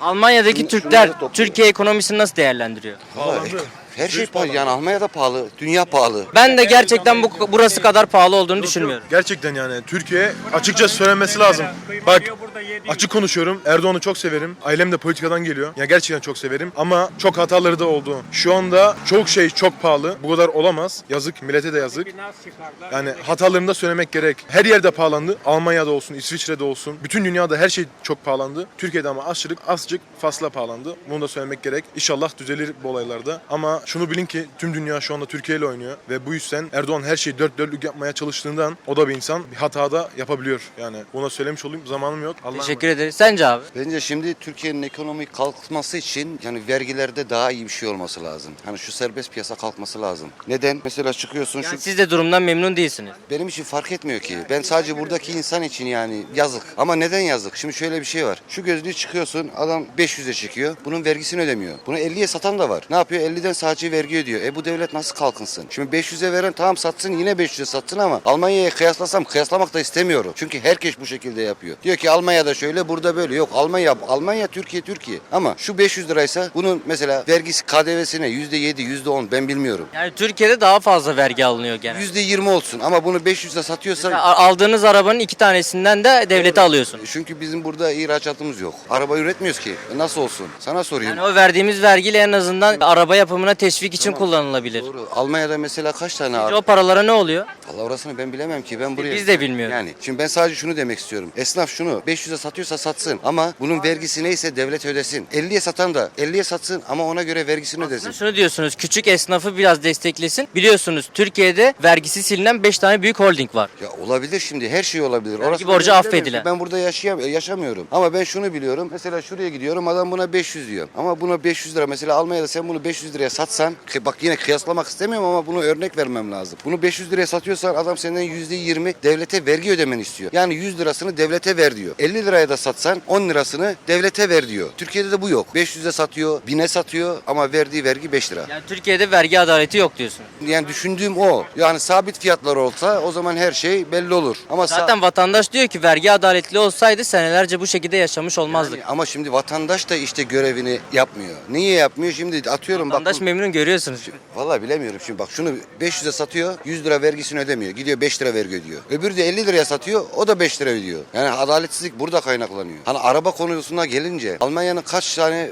Almanya'daki Türkler Türkiye ekonomisini nasıl değerlendiriyor? Her şey pahalı yani Almanya'da pahalı, dünya pahalı. Ben de gerçekten bu burası kadar pahalı olduğunu düşünmüyorum. Gerçekten yani Türkiye açıkça söylenmesi lazım. Bak açık konuşuyorum. Erdoğan'ı çok severim. Ailem de politikadan geliyor. Ya gerçekten çok severim ama çok hataları da oldu. Şu anda çok şey çok pahalı. Bu kadar olamaz. Yazık millete de yazık. Yani hatalarını da söylemek gerek. Her yerde pahalandı. Almanya'da olsun, İsviçre'de olsun. Bütün dünyada her şey çok pahalandı. Türkiye'de ama azıcık azıcık fasla pahalandı. Bunu da söylemek gerek. İnşallah düzelir bu olaylarda. Ama şunu bilin ki tüm dünya şu anda Türkiye ile oynuyor ve bu yüzden Erdoğan her şeyi dört dörtlük yapmaya çalıştığından o da bir insan bir hatada yapabiliyor. Yani buna söylemiş olayım zamanım yok. Allah'a Teşekkür ederiz. Sence abi? Bence şimdi Türkiye'nin ekonomik kalkması için yani vergilerde daha iyi bir şey olması lazım. Hani şu serbest piyasa kalkması lazım. Neden? Mesela çıkıyorsun Yani şu siz de durumdan memnun değilsiniz. benim için fark etmiyor ki. Ben sadece buradaki insan için yani yazık. Ama neden yazık? Şimdi şöyle bir şey var. Şu gözlüğü çıkıyorsun adam 500'e çıkıyor. Bunun vergisini ödemiyor. Bunu 50'ye satan da var. Ne yapıyor? 50'den sadece vergi ödüyor. E bu devlet nasıl kalkınsın? Şimdi 500'e veren tamam satsın yine 500'e satsın ama Almanya'ya kıyaslasam kıyaslamak da istemiyorum. Çünkü herkes bu şekilde yapıyor. Diyor ki Almanya'da şöyle burada böyle. Yok Almanya Almanya Türkiye Türkiye. Ama şu 500 liraysa bunun mesela vergisi KDV'sine %7 %10 ben bilmiyorum. Yani Türkiye'de daha fazla vergi alınıyor genelde. %20 olsun ama bunu 500'e satıyorsa Ya Aldığınız arabanın iki tanesinden de devlete alıyorsun. Çünkü bizim burada ihracatımız yok. Araba üretmiyoruz ki. E Nasıl olsun? Sana sorayım. Yani o verdiğimiz vergiyle en azından araba yapımına teşvik için kullanılabilir. Doğru. Almanya'da mesela kaç tane araba? o paralara ne oluyor? Allah orasını ben bilemem ki. Ben buraya... biz de bilmiyoruz. Yani şimdi ben sadece şunu demek istiyorum. Esnaf şunu 500'e satıyorsa satsın ama bunun vergisi neyse devlet ödesin. 50'ye satan da 50'ye satsın ama ona göre vergisini ödesin. Şunu diyorsunuz küçük esnafı biraz desteklesin. Biliyorsunuz Türkiye'de vergisi silinen 5 tane büyük holding var. Ya olabilir şimdi her şey olabilir. Orasını borcu affedilen. Ben burada yaşayam yaşamıyorum. Ama ben şunu biliyorum. Mesela şuraya gidiyorum adam buna 500 diyor. Ama buna 500 lira mesela Almanya'da sen bunu 500 liraya satsan bak yine kıyaslamak istemiyorum ama bunu örnek vermem lazım. Bunu 500 liraya satıyorsan adam senden %20 devlete vergi ödemeni istiyor. Yani 100 lirasını devlete ver diyor. 50 liraya da satsan 10 lirasını devlete ver diyor. Türkiye'de de bu yok. 500'e satıyor, 1000'e satıyor ama verdiği vergi 5 lira. Yani Türkiye'de vergi adaleti yok diyorsunuz. Yani düşündüğüm o. Yani sabit fiyatlar olsa o zaman her şey belli olur. Ama Zaten vatandaş diyor ki vergi adaletli olsaydı senelerce bu şekilde yaşamış olmazdık. Yani ama şimdi vatandaş da işte görevini yapmıyor. Niye yapmıyor? Şimdi atıyorum Vatandaş bak. Memnun görüyorsunuz. Vallahi bilemiyorum şimdi bak şunu 500'e satıyor 100 lira vergisini ödemiyor. Gidiyor 5 lira vergi ödüyor. Öbürü de 50 liraya satıyor o da 5 lira ödüyor. Yani adaletsizlik burada kaynaklanıyor. Hani araba konusuna gelince Almanya'nın kaç tane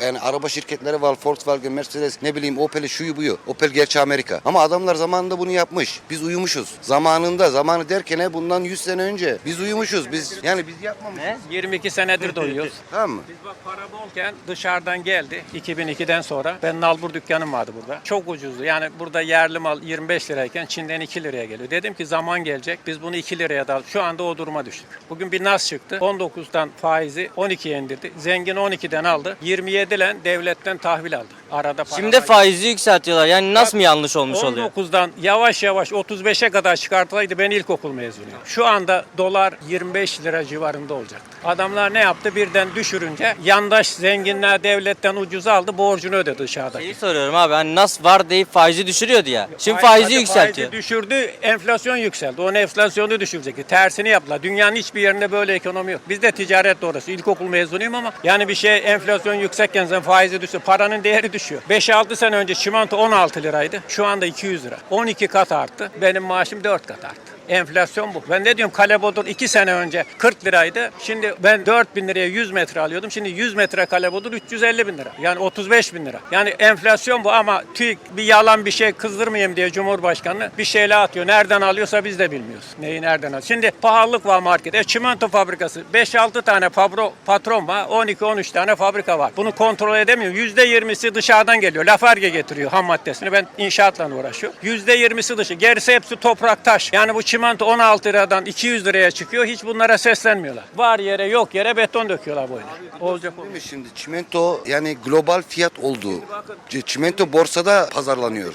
e, yani araba şirketleri var. Volkswagen, Mercedes ne bileyim Opel'i şuyu buyu. Opel gerçi Amerika. Ama adamlar zamanında bunu yapmış. Biz uyumuşuz. Zamanında zamanı derken he, bundan 100 sene önce biz uyumuşuz. Biz yani biz yapmamışız. Ne? 22 senedir doyuyoruz. Tamam mı? Biz bak para bolken dışarıdan geldi 2002'den sonra. Ben nalbur dükkanım vardı burada. Çok ucuzdu. Yani burada yerli mal 25 lirayken Çin'den 2 liraya geliyor. Dedim ki zaman gelecek biz bunu 2 liraya da. Şu anda o duruma düştük. Bugün bir nas çıktı. 19'dan faizi 12'ye indirdi. Zengin 12'den aldı. 27 ile devletten tahvil aldı. Arada para Şimdi var. faizi yükseltiyorlar. Yani nasıl mı yanlış olmuş oluyor? 19'dan yavaş yavaş 35'e kadar çıkartılaydı ben ilkokul mezunuyum. Şu anda dolar 25 lira civarında olacaktı. Adamlar ne yaptı? Birden düşürünce yandaş zenginler devletten ucuz aldı borcunu ödedi dışarıdaki. Şeyi soruyorum abi hani nas var deyip faizi düşürüyordu ya. Şimdi Faiz- faizi hadi yükseltiyor. Faizi düşürdü, enflasyon yükseldi. Onun enflasyonu düşürecekti. Tersini yaptılar. Dünyanın hiçbir yerinde böyle ekonomi yok. Bizde ticaret doğrusu. İlkokul mezunuyum ama yani bir şey enflasyon yüksekken sen faizi düşüyor. Paranın değeri düşüyor. 5-6 sene önce çimento 16 liraydı. Şu anda 200 lira. 12 kat arttı. Benim maaşım 4 kat arttı. Enflasyon bu. Ben ne diyorum kalebodur 2 sene önce 40 liraydı. Şimdi ben 4 bin liraya 100 metre alıyordum. Şimdi 100 metre kalebodur 350 bin lira. Yani 35 bin lira. Yani enflasyon bu ama TÜİK bir yalan bir şey kızdırmayayım diye Cumhurbaşkanı bir şeyle atıyor. Nereden alıyorsa biz de bilmiyoruz. Neyi nereden alıyor. Şimdi pahalılık var markette. E, çimento fabrikası 5-6 tane fabro, patron var. 12-13 tane fabrika var. Bunu kontrol edemiyor. %20'si dışarıdan geliyor. Lafarge getiriyor ham maddesini. Ben inşaatla uğraşıyorum. %20'si dışı. Gerisi hepsi toprak taş. Yani bu çimento 16 liradan 200 liraya çıkıyor. Hiç bunlara seslenmiyorlar. Var yere yok yere beton döküyorlar böyle. Olacak o. Değil mi şimdi çimento yani global fiyat oldu. C- Çimento borsada pazarlanıyor.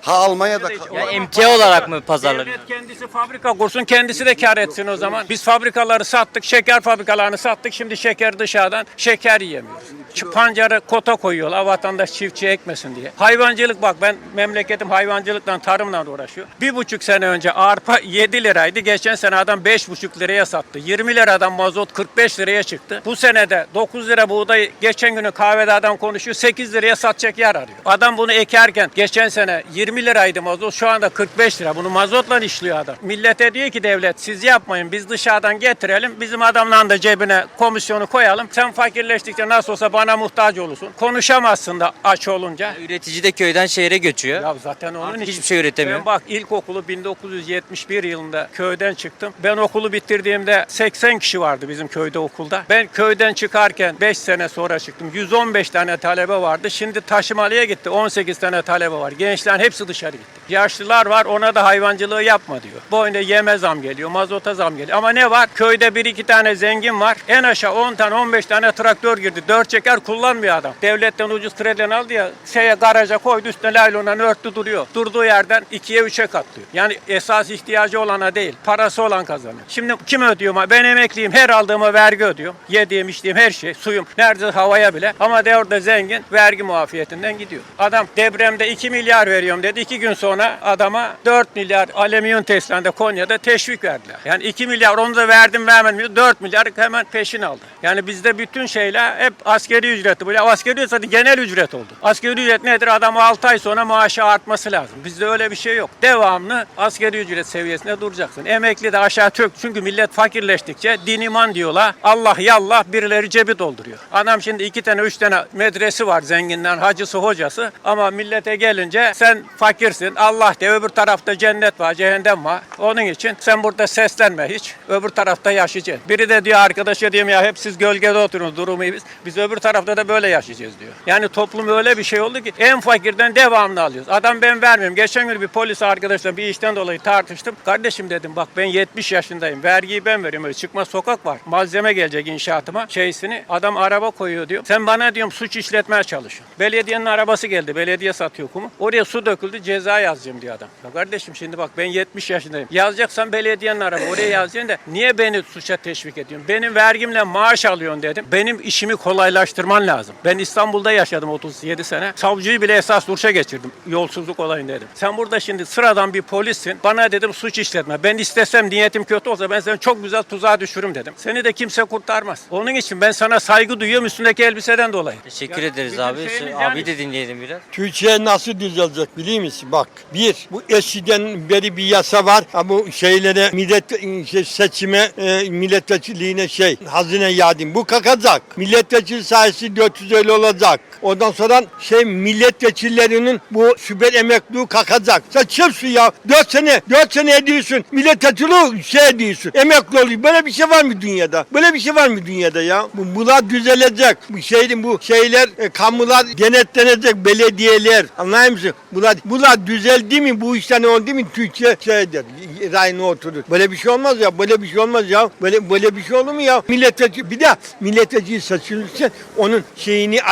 Ha Almanya'da Ya emtia olarak mı pazarlanıyor? Devlet kendisi fabrika kursun, kendisi de kar etsin o zaman. Biz fabrikaları sattık, şeker fabrikalarını sattık. Şimdi şeker dışarıdan şeker yiyemiyoruz. Pancarı kota koyuyorlar vatandaş çiftçi ekmesin diye. Hayvancılık bak ben memleketim hayvancılıkla tarımla uğraşıyor. Bir buçuk sene önce arpa 7 liraydı. Geçen sene adam 5,5 liraya sattı. 20 liradan mazot 45 liraya çıktı. Bu sene de 9 lira buğday geçen günü kahvede adam konuşuyor 8 liraya satacak yer arıyor. Adam bunu ekerken geçen sene 20 liraydı mazot şu anda 45 lira. Bunu mazotla işliyor adam. Millete diyor ki devlet siz yapmayın biz dışarıdan getirelim. Bizim adamla da cebine komisyonu koyalım. Sen fakirleştikçe nasıl olsa bana muhtaç olursun. Konuşamazsın da aç olunca. Üretici de köyden şehre göçüyor. Ya zaten onun Artık için. hiçbir şey üretemiyor. Ben bak ilkokulu 1971 yılında köyden çıktım. Ben okulu bitirdiğimde 80 kişi vardı bizim köyde okulda. Ben köyden çıkarken 5 sene sonra çıktım. 115 tane talebe vardı. Şimdi taşımalıya gitti. 18 tane talebe var. Gençlerin hepsi dışarı gitti. Yaşlılar var ona da hayvancılığı yapma diyor. Bu oyunda yeme zam geliyor, mazota zam geliyor. Ama ne var? Köyde bir iki tane zengin var. En aşağı 10 tane 15 tane traktör girdi. 4 çeker kullanmıyor adam. Devletten ucuz krediden aldı ya şeye garaja koydu üstüne laylonla örtü duruyor. Durduğu yerden ikiye üçe katlıyor. Yani esas ihtiyacı olana değil, parası olan kazanıyor. Şimdi kim ödüyor? Ben emekliyim. Her aldığıma vergi ödüyorum. Yediğim, içtiğim her şey, suyum. Nerede havaya bile. Ama de orada zengin vergi muafiyetinden gidiyor. Adam depremde 2 milyar veriyorum dedi. 2 gün sonra adama 4 milyar alüminyum testlerde Konya'da teşvik verdiler. Yani 2 milyar onu da verdim vermedim. 4 milyar hemen peşin aldı. Yani bizde bütün şeyler hep askeri ücreti. Böyle askeri ücret zaten genel ücret oldu. Askeri ücret nedir? Adam 6 ay sonra maaşı artması lazım. Bizde öyle bir şey yok. Devamlı askeri ücret seviyesinde duracaksın. Emekli de aşağı çök. Çünkü millet fakirleştikçe din iman diyorlar. Allah yallah birileri cebi dolduruyor. Adam şimdi iki tane üç tane medresi var zenginden hacısı hocası. Ama millete gelince sen fakirsin. Allah de öbür tarafta cennet var cehennem var. Onun için sen burada seslenme hiç. Öbür tarafta yaşayacaksın. Biri de diyor arkadaşa diyorum ya hep siz gölgede oturun durumu biz. Biz öbür tarafta da böyle yaşayacağız diyor. Yani toplum öyle bir şey oldu ki en fakirden devamlı alıyoruz. Adam ben vermiyorum. Geçen gün bir polis arkadaşla bir işten dolayı tartıştım. Kardeşim dedim bak ben 70 yaşındayım. Vergiyi ben veriyorum. Öyle çıkma sokak var. Malzeme gelecek inşaatıma. Şeysini adam araba koyuyor diyor. Sen bana diyorum suç işletmeye çalışıyorsun. Belediyenin arabası geldi. Belediye satıyor kumu. Oraya su döküldü ceza yazacağım diyor adam. Ya kardeşim şimdi bak ben 70 yaşındayım. Yazacaksan belediyenin araba oraya yazacaksın da niye beni suça teşvik ediyorsun? Benim vergimle maaş alıyorsun dedim. Benim işimi kolaylaştırman lazım. Ben İstanbul'da yaşadım 37 sene. Savcıyı bile esas duruşa geçirdim. Yolsuzluk olayını dedim. Sen burada şimdi sıradan bir polissin. Bana dedim suç işletme. Ben istesem niyetim kötü olsa ben seni çok güzel tuzağa düşürürüm dedim. Seni de kimse kurtarmaz. Onun için ben sana saygı duyuyorum üstündeki elbiseden dolayı. Teşekkür Yani ederiz bizim abi. şeyimiz Abi yani- de dinleyelim biraz. Türkiye nasıl düzelecek biliyor musun? Bak bir bu eskiden beri bir yasa var. Bu şeylere millet şey, seçime e, milletvekilliğine şey hazine yardım bu kalkacak. Milletvekili sayısı 450 olacak. Ondan sonra şey milletvekillerinin bu süper emekliği kalkacak. Sen kimsin ya? 4 sene 4 sene ediyorsun. Milletvekili şey ediyorsun. Emekli oluyor. Böyle bir şey var mı dünyada? Böyle bir şey var mı dünyada ya? Bu, bunlar düzelecek. Bu şeyin bu şeyler e, kamular denetlenecek belediyeler. Anlıyor musun? Bunlar, bunlar düzeldi mi? Bu işler ne oldu mu? Türkiye şeydir. Rayına oturur. Böyle bir şey olmaz ya. Böyle bir şey olmaz ya. Böyle böyle bir şey olur mu ya? Milletvekili bir de milletvekili seçilirse onun şeyini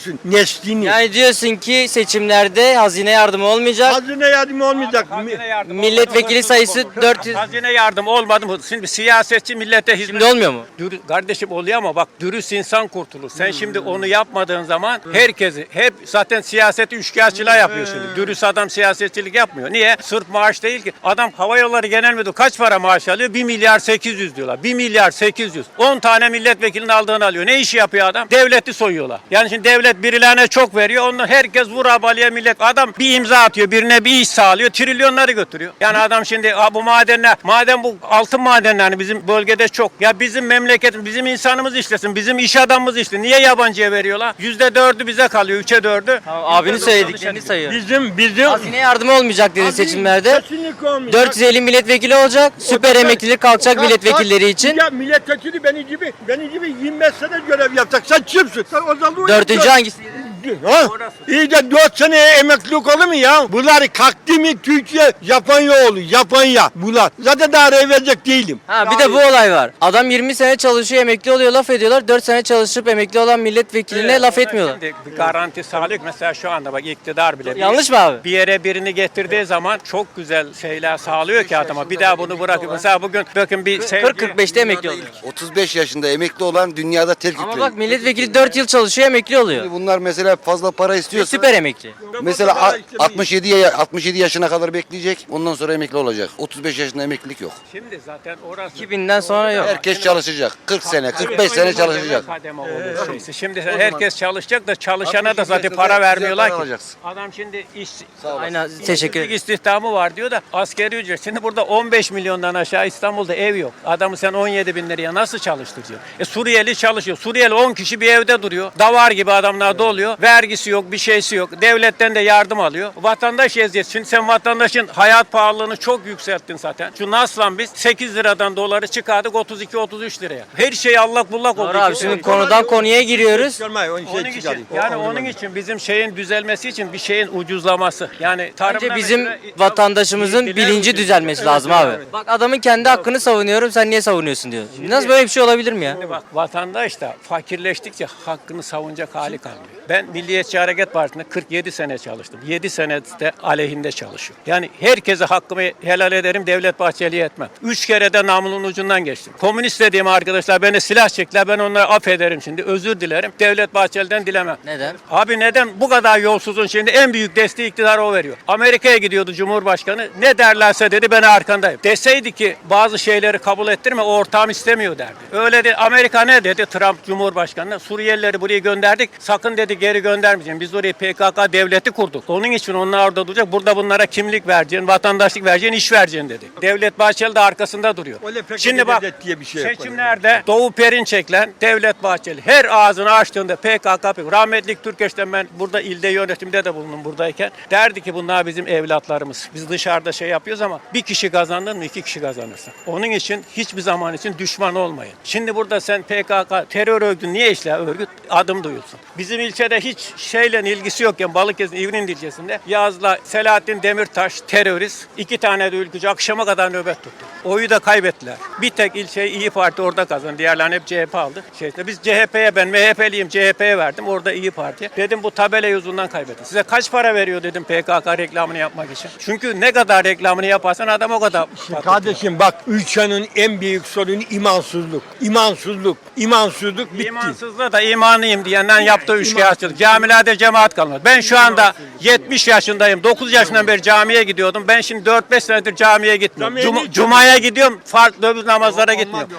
araştıracaksın. Neslini. Yani diyorsun ki seçimlerde hazine yardımı olmayacak. Hazine yardım olmayacak. Hazine yardım Milletvekili sayısı 400 Hazine yardım olmadı mı? Şimdi siyasetçi millete hizmet Şimdi olmuyor mu? Dürü- kardeşim oluyor ama bak dürüst insan kurtulur. Sen şimdi onu yapmadığın zaman herkesi hep zaten siyaseti üçkağıtçılığa yapıyor şimdi. Dürüst adam siyasetçilik yapmıyor. Niye? Sırf maaş değil ki. Adam hava yolları genel müdür kaç para maaş alıyor? 1 milyar 800 diyorlar. 1 milyar 800. 10 tane milletvekilinin aldığını alıyor. Ne işi yapıyor adam? Devleti soyuyorlar. Yani şimdi devlet birilerine çok veriyor. Ondan herkes vur abalıya millet. Adam bir imza atıyor. Birine bir iş sağlıyor. Trilyonları götürüyor. Yani adam şimdi bu madenler, madem bu altın madenlerini bizim bölgede çok. Ya bizim memleketin, bizim insanımız işlesin. Bizim iş adamımız işlesin. Niye yabancıya veriyorlar? Yüzde dördü bize kalıyor. Üçe dördü. Abinin söylediklerini sayıyor. Bizim bizim Hazine yardımı olmayacak dedi seçimlerde. Kesinlikle olmayacak. 450 milletvekili olacak. Süper emeklilik kalkacak milletvekilleri için. Ya milletvekili beni gibi beni gibi 25 sene görev yapacak. Sen kimsin? Sen Ozan'ı Dördüncü hangisi? Ha? İyi de 4 sene emeklilik olur mu ya? Bunlar kalktı mı Türkiye Japonya olur. Japonya. Bunlar. Zaten daha verecek değilim. Ha bir de bu olay var. Adam 20 sene çalışıyor emekli oluyor laf ediyorlar. 4 sene çalışıp emekli olan milletvekiline laf etmiyorlar. Şimdi bir garanti sağlıyor. Mesela şu anda bak iktidar bile. bir- Yanlış mı abi? Bir yere birini getirdiği zaman çok güzel şeyler sağlıyor ki adama. Bir daha bunu bırakıyor. Mesela bugün bakın bir sevgi... 40-45'te emekli oluyor. 35 yaşında emekli olan dünyada tek Ama bak milletvekili 4 yıl çalışıyor emekli oluyor. Bunlar mesela böyle fazla para istiyorsa Süper emekli. mesela Para a- istemiyor. 67 ya- 67 yaşına kadar bekleyecek. Ondan sonra emekli olacak. 35 yaşında emeklilik yok. Şimdi zaten orası 2000'den sonra yok. Herkes çalışacak. 40 sene, 45 sene çalışacak. Kademe olur şeysi. Şimdi herkes çalışacak da çalışana da zaten para vermiyorlar ki. alacaksın. Adam şimdi iş Aynen teşekkür ederim. istihdamı var diyor da askeri ücret. Şimdi burada 15 milyondan aşağı İstanbul'da ev yok. Adamı sen 17 bin liraya nasıl çalıştıracaksın? E Suriyeli çalışıyor. Suriyeli 10 kişi bir evde duruyor. Davar gibi adamlar doluyor. Vergisi yok, bir şeysi yok. Devletten de yardım alıyor. Vatandaş eziyet. Şimdi sen vatandaşın hayat pahalılığını çok yükselttin zaten. Şu nasıl biz 8 liradan doları çıkardık 32-33 liraya. Her şey allak bullak oldu. Doğru abi şimdi konudan konuya giriyoruz. Çıkarmayın, onu şey Onun için, yani onun için bizim şeyin düzelmesi için bir şeyin ucuzlaması. Yani tarımda Bence bizim mesela- vatandaşımızın Bilgiler bilinci ucuz. düzelmesi Evet, lazım evet, abi. evet. Bak adamın kendi hakkını savunuyorum sen niye savunuyorsun diyor. Nasıl böyle bir şey olabilir mi ya? Şimdi bak vatandaş da fakirleştikçe hakkını savunacak hali kalmıyor. Ben Milliyetçi Hareket Partisi'nde 47 sene çalıştım. 7 sene de aleyhinde çalışıyorum. Yani herkese hakkımı helal ederim, Devlet Bahçeli'ye etmem. 3 kere de namlunun ucundan geçtim. Komünist dediğim arkadaşlar beni silah çektiler, ben onları affederim şimdi, özür dilerim. Devlet Bahçeli'den dilemem. Neden? Abi neden bu kadar yolsuzun şimdi en büyük desteği iktidar o veriyor. Amerika'ya gidiyordu Cumhurbaşkanı. Ne derlerse dedi ben arkandayım. Deseydi ki bazı şeyleri kabul ettirme o ortağım istemiyor derdi. Öyle de Amerika ne dedi Trump Cumhurbaşkanı'na? Suriyelileri buraya gönderdik. Sakın dedi geri göndermeyeceğim. Biz oraya PKK devleti kurduk. Onun için onlar orada duracak. Burada bunlara kimlik vereceksin, vatandaşlık vereceksin, iş vereceksin dedi. Devlet Bahçeli de arkasında duruyor. Öyle PKK Şimdi bak diye bir şey seçimlerde Doğu Perinçek'le Devlet Bahçeli her ağzını açtığında PKK, rahmetlik Türkeş'ten ben burada ilde yönetimde de bulundum buradayken. Derdi ki bunlar bizim evlatlarımız. Biz dışarıda şey yapıyoruz ama bir kişi kazandın mı iki kişi kazanırsın. Onun için hiçbir zaman için düşman olmayın. Şimdi burada sen PKK terör örgütü niye işler örgüt adım duyulsun. Bizim ilçede hiç şeyle ilgisi yokken Balıkesir İvrin ilçesinde Yaz'la Selahattin Demirtaş terörist iki tane de ülkücü akşama kadar nöbet tuttu. Oyu da kaybettiler. Bir tek ilçe İyi Parti orada kazandı. Diğerlerini hep CHP aldı. Şeyde biz CHP'ye ben MHP'liyim CHP'ye verdim. Orada İyi Parti. Dedim bu tabela yüzünden kaybettin. Size kaç para veriyor dedim PKK reklamını yapmak için. Çünkü ne kadar reklamını yaparsan adam o kadar patlatıyor. Kardeşim bak ülkenin en büyük sorunu imansızlık. İmansızlık. İmansızlık bitti. İmansızlığı da imanlıyım diyenden yaptığı üçkağıtçılık. Camilerde cemaat kalmadı. Ben şu anda 70 yaşındayım. 9 yaşından beri camiye gidiyordum. Ben şimdi 4-5 senedir camiye gitmiyorum. Cuma- Cuma'ya gidiyorum. Farklı öbür namazlara gitmiyorum.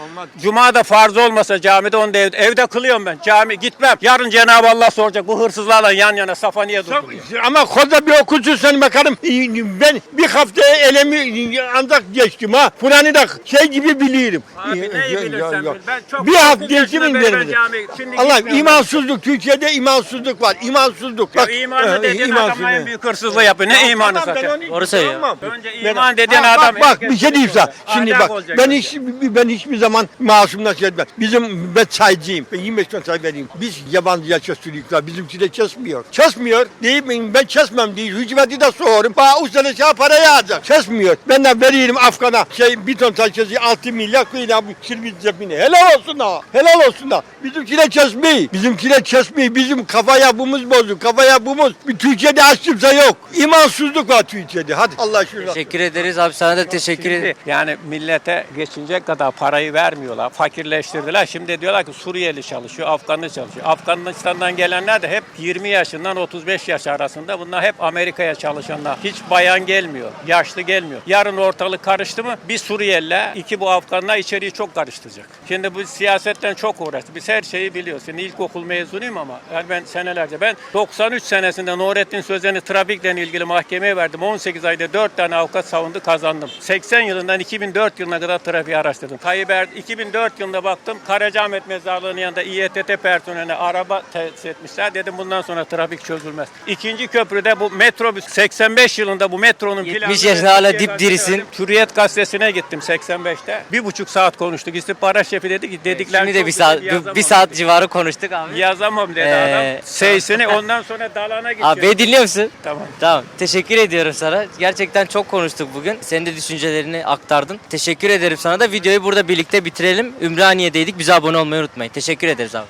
Cuma da farz olmasa camide onu da evde, evde kılıyorum ben. Cami gitmem. Yarın Cenab-ı Allah soracak bu hırsızlarla yan yana safa niye durdun. Ama koca bir okulsun sen bakalım. Ben bir hafta elemi ancak geçtim ha. Kur'an'ı da şey gibi biliyorum. Abi neyi bilirsen bil. Ben çok bir hafta geçtim benim. Allah imansızlık Türkiye'de imansızlık var. İmansızlık. Bak, imanlı e, dediğin adam en büyük hırsızlığı yapıyor. Ne imanı Tamam, ben zaten? onu Doğru söylüyor. tamam. Önce Ben- iman dediğin Ha, adam Bak, bak bir şey diyeyim sana. Şimdi bak ben hiç ben hiçbir zaman masumdan şey etmem. Bizim ben çaycıyım. Ben 25 ton çay vereyim. Biz yabancıya kesiliyorlar. Bizimkiler kesmiyor. Kesmiyor. Değil mi? Ben kesmem değil. Hükümeti de soruyorum. Bana ustane şey parayı alacak. Kesmiyor. Ben de veririm Afgan'a. Şey bir ton çay kesiyor 6 milyar koyun bu kirbi cebine. Helal olsun ha. Helal olsun ha. Bizimkiler kesmiyor. Bizimkiler kesmiyor. Bizim kafa yapımız bozuk. Kafa yapımız. Bir Türkiye'de aç kimse yok. İmansızlık var Türkiye'de. Hadi Allah şükür. Teşekkür ederiz abi sana da teşekkür ederim. yani millete geçinecek kadar parayı vermiyorlar. Fakirleştirdiler. Şimdi diyorlar ki Suriyeli çalışıyor, Afganlı çalışıyor. Afganistan'dan gelenler de hep 20 yaşından 35 yaş arasında. Bunlar hep Amerika'ya çalışanlar. Hiç bayan gelmiyor, yaşlı gelmiyor. Yarın ortalık karıştı mı bir Suriyeliler, iki bu Afganlar içeriği çok karıştıracak. Şimdi bu siyasetten çok uğraştı. Biz her şeyi biliyoruz. Şimdi ilkokul mezunuyum ama yani ben senelerce ben 93 senesinde Nurettin Sözen'i trafikle ilgili mahkemeye verdim. 18 ayda 4 tane avukat savundu kazandım. 80 yılından 2004 yılına kadar trafiği araştırdım. Tayyip Er- 2004 yılında baktım Karacaahmet mezarlığının yanında İETT personeline araba tesis etmişler. Dedim bundan sonra trafik çözülmez. İkinci köprüde bu metrobüs 85 yılında bu metronun 70 planını yaşında hala dipdirisin. Gazetesi'ne- Hürriyet gazetesine gittim 85'te. Bir buçuk saat konuştuk. İstihbarat şefi dedi ki dedikler Şimdi de bir saat bir, bir saat civarı konuştuk abi. Yazamam dedi Ee, adam. Seyisini ondan sonra dalana geçiyor. Abi beni dinliyor musun? Tamam. Tamam. Teşekkür ediyorum sana. Gerçekten çok konuştuk bugün. Senin de düşüncelerini aktardın. Teşekkür ederim sana da. Videoyu burada birlikte bitirelim. Ümraniye'deydik. Bize abone olmayı unutmayın. Teşekkür ederiz abi.